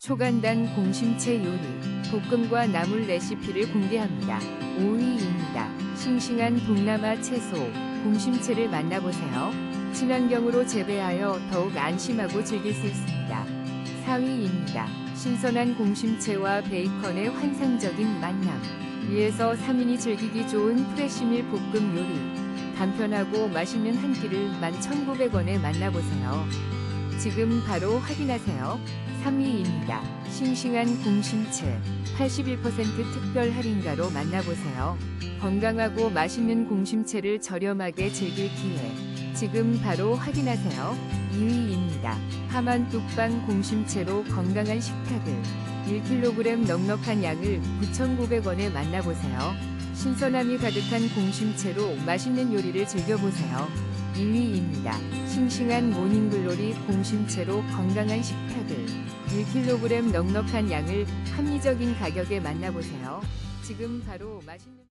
초간단 공심채 요리, 볶음과 나물 레시피를 공개합니다. 5위입니다. 싱싱한 동남아 채소, 공심채를 만나보세요. 친환경으로 재배하여 더욱 안심하고 즐길 수 있습니다. 4위입니다. 신선한 공심채와 베이컨의 환상적인 만남. 위에서 3인이 즐기기 좋은 프레시밀 볶음 요리. 간편하고 맛있는 한 끼를 11,900원에 만나보세요. 지금 바로 확인하세요. 3위입니다. 싱싱한 공심채 81% 특별 할인가로 만나보세요. 건강하고 맛있는 공심채를 저렴하게 즐길 기회. 지금 바로 확인하세요. 2위입니다. 하만 뚝방 공심채로 건강한 식탁을 1kg 넉넉한 양을 9,900원에 만나보세요. 신선함이 가득한 공심채로 맛있는 요리를 즐겨보세요. 1위입니다. 싱싱한 모닝글로리 공심채로 건강한 식탁을 1kg 넉넉한 양을 합리적인 가격에 만나보세요. 지금 바로 맛있는